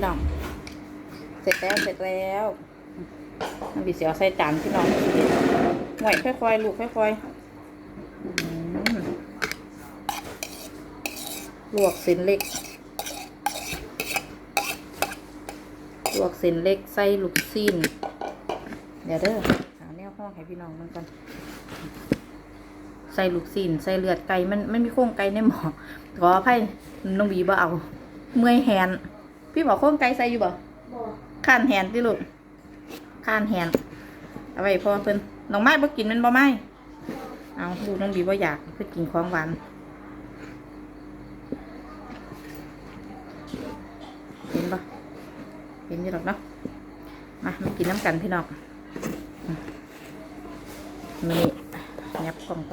พี่น้อง เสร็จแล้วเสร็จแล้วน้ำบีเสียวใส่จานพี่น้องห่วยค่อยๆ ลูกค่อยๆ ลวกเส้นเล็ก ลวกเส้นเล็กใส่ลูกซีนเดี๋ยวเด้อหาแนวห้องให้พี่น้องมันก่อนใส่ลูกซีนใส่เลือดไก่มันไม่มีโครงไก่ในหม้อขออภัยน้องบีบ่เอา เมื่อยแฮน พี่บอกโครงไก่ใส่อยู่บ่บอกข้านแฮนที่ลูกข้านแฮนเอาไว้พอเพิ่นน้องไม้บ่กินแมันบ่ไม้เอาลูกน้องบีบ่อยากเพิ่นกินของหวานเห็นบ่เห็นอยู่หรอกเนาะมามากินน้ำกันพี่น้องอืมนี่ยับกล่องไป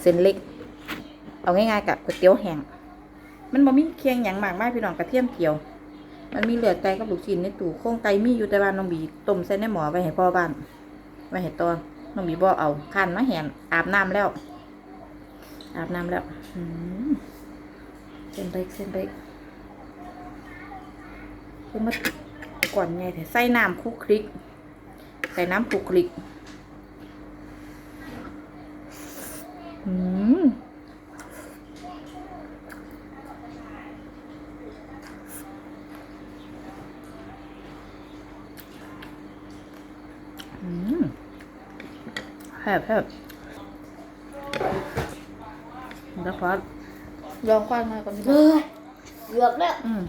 เส้นเล็ก เอาง่ายๆกับก๋วยเตี๋ยวแห้ง มันบ่มีเคียงหยังมากมายพี่น้องกระเทียมเจียว มันมีเหลือไก่กับลูกชิ้นในตู้โครงไก่มีอยู่แต่บ้านน้องบีต้มใส่ในหม้อไว้ให้พ่อบ้านไว้ให้ตอนน้องบีบ่เอาคันมาแหนอาบน้ำแล้ว อาบน้ำแล้วเส้นเล็กเส้นเล็กเพิ่งมาก่อนไงแต่ใส่น้ำคุกคลิก ใส่น้ำคลุกคลิกอืม อืมแซ่ บแซ่บแล้วขอลองควันมาก่อนดีกเฮ้ว่ายเกือบแล้วอืม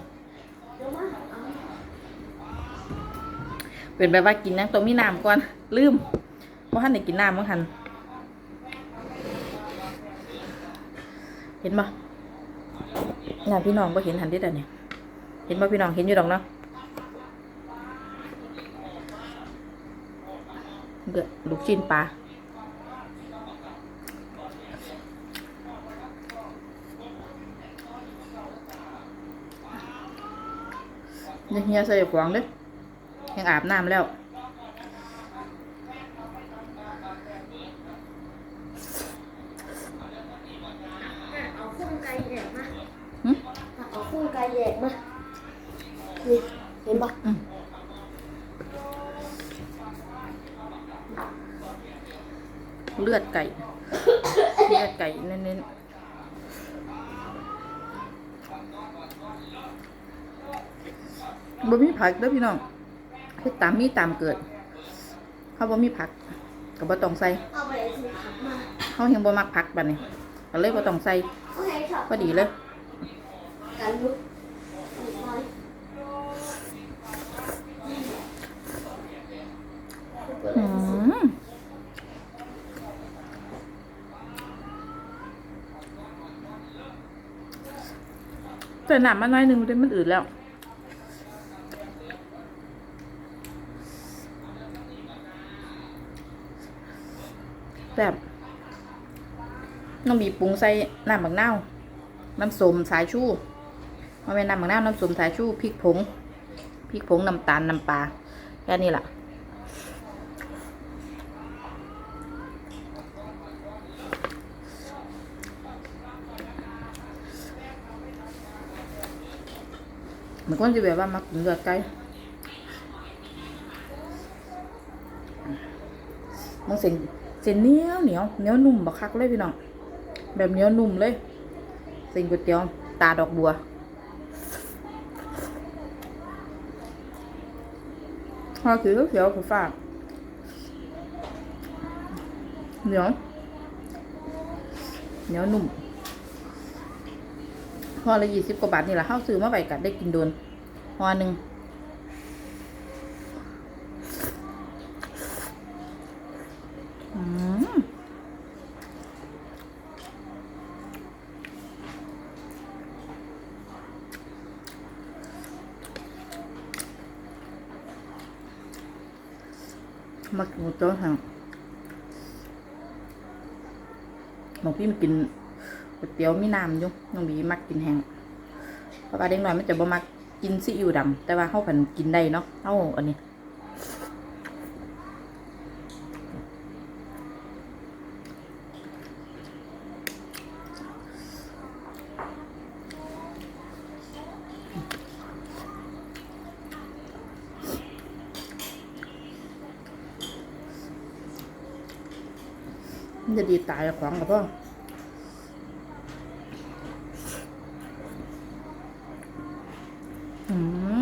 เดี๋ยวมาเอาเป็นแบบว่ากินนะต้องมีน้ำก่อน ลืมเพราะท่านได้กินน้ำมั้งทันเห็นปะน่าพี่น้องก็เห็นหันที่แต่เนี่ยเห็นปะพี่น้องเห็นอยู่ดอกเนาะเดือดลูกชิ้นปลา เนี่ยเฮียใส่ขวางเด้ยังอาบน้ำแล้ว เอาคู่ไก่แยกมาหึ เอาคู่ไก่แยกมานี่เห็นปะอืมเลือดไก่ เลือดไก่เน้นๆ บ่มีผักเด้อพี่น้องเฮ็ดตามมีตามเกิดเขาบ่มีผักก็บ่ต้องใส่เอาไปซื้อผักมาเขายังบ่มักผักบัดนี้ก็เลยบ่ต้องใส่โอเคชอบพอดีเลยกันลุกนิดหน่อยอืมแต่หนามมาหน่อยหนึ่งเดี๋ยวมันอืดแล้ว แบบน้องบีปรุงใส่น้ำบักนาวน้ำส้มสายชูมาเป็นน้ำบักนาวน้ำส้มสายชูพริกผงพริกผงน้ำตาลน้ำปลาแค่นี้แหละมันก็จะแบบว่ามักกินเลือดไก่มันเส้น เส้นเหนียวเหนียวเหนียวนุ่มบักคักเลยพี่น้องแบบเหนียวนุ่มเลยเส้นก๋วยเตี๋ยวตาดอกบัวพอคือเขียวๆฝาดๆเหนียวเหนียวนุ่มห่อละยี่สิบกว่าบาทนี่แหละเข้าซื้อมาไว้กัดได้กินโดนห่อหนึ่งอืม มากินโต๊ะห่างบางพี่มันกินก๋วยเตี๋ยวมีน้ำอยู่น้องบีมักกินแห้งเพราะว่าเด็กน้อยมันจะบ่มักกินซีอิ๊วดำแต่ว่าเขาผันกินได้เนาะเอาอันนี้ มันจะดีตายของกับพ่ออืม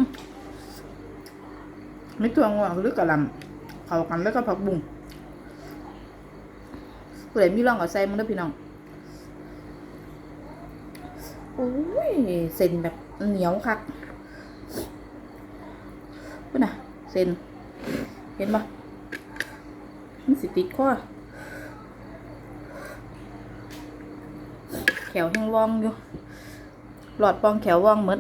ไม่ตัวงอกหรือกระหลำเขากันแล้วก็ผักบุ้งผู้ใดมีลองเอาใส่มันด้อพี่น้องโอ้ยเส้นแบบเหนียวคักพุ่นน่ะเส้นเห็นปะมันสิติดคอ แขวแห้งว่องอยู่ หลอดปองแขวว่องเหมือน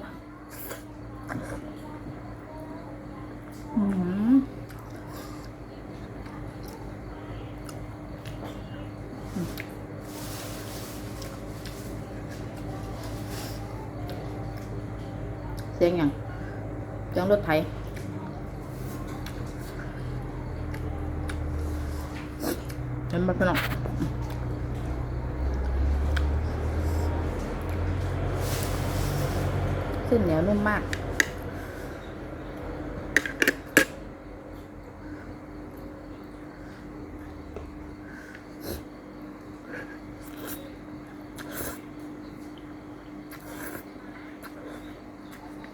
เสียงอย่างเสียงรถไถเห็นไหมพี่น้อง ขึ้นเหนียวนุ่มมาก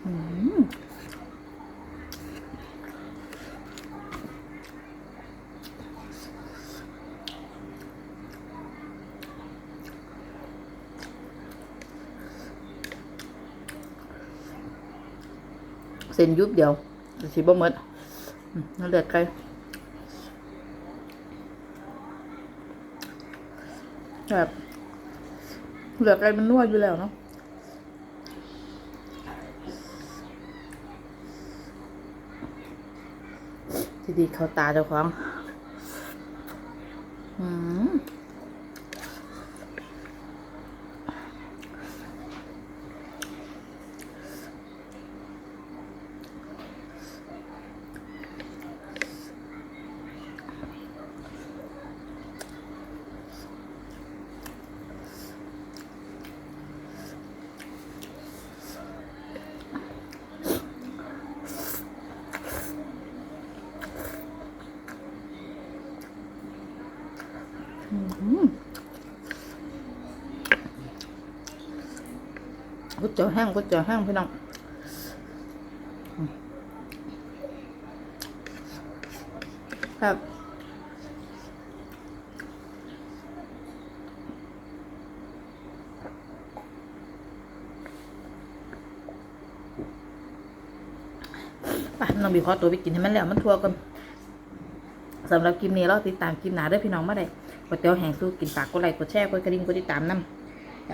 อืม เส้นยุบเดียวสิบ่หมดอืมนั่นเลือดไก่แบบเหลือดไก่มันนวดอยู่แล้วเนาะทีดเขาตาเจ้าของอืม ก๋วยเตี๋ยวแห้งก๋วยเตี๋ยวแห้งพี่น้องครับไปน้องบีขอตัวไปกินให้มันแล้วมันทั่วกันสำหรับคลิปนี้เราติดตามคลิปหนาด้วยพี่น้องมาได้ก๋วยเตี๋ยวแห้งสู้กินฝากกดไลค์กดแชร์กดกระดิ่งกดติดตามน้ำ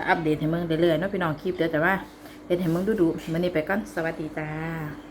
อัปเดตให้มึงเรื่อยๆเนาะพี่น้องคลิปเดี๋ยวแต่ว่าเป็นให้มึงดูๆมันนี้ไปก่อนสวัสดีจ้า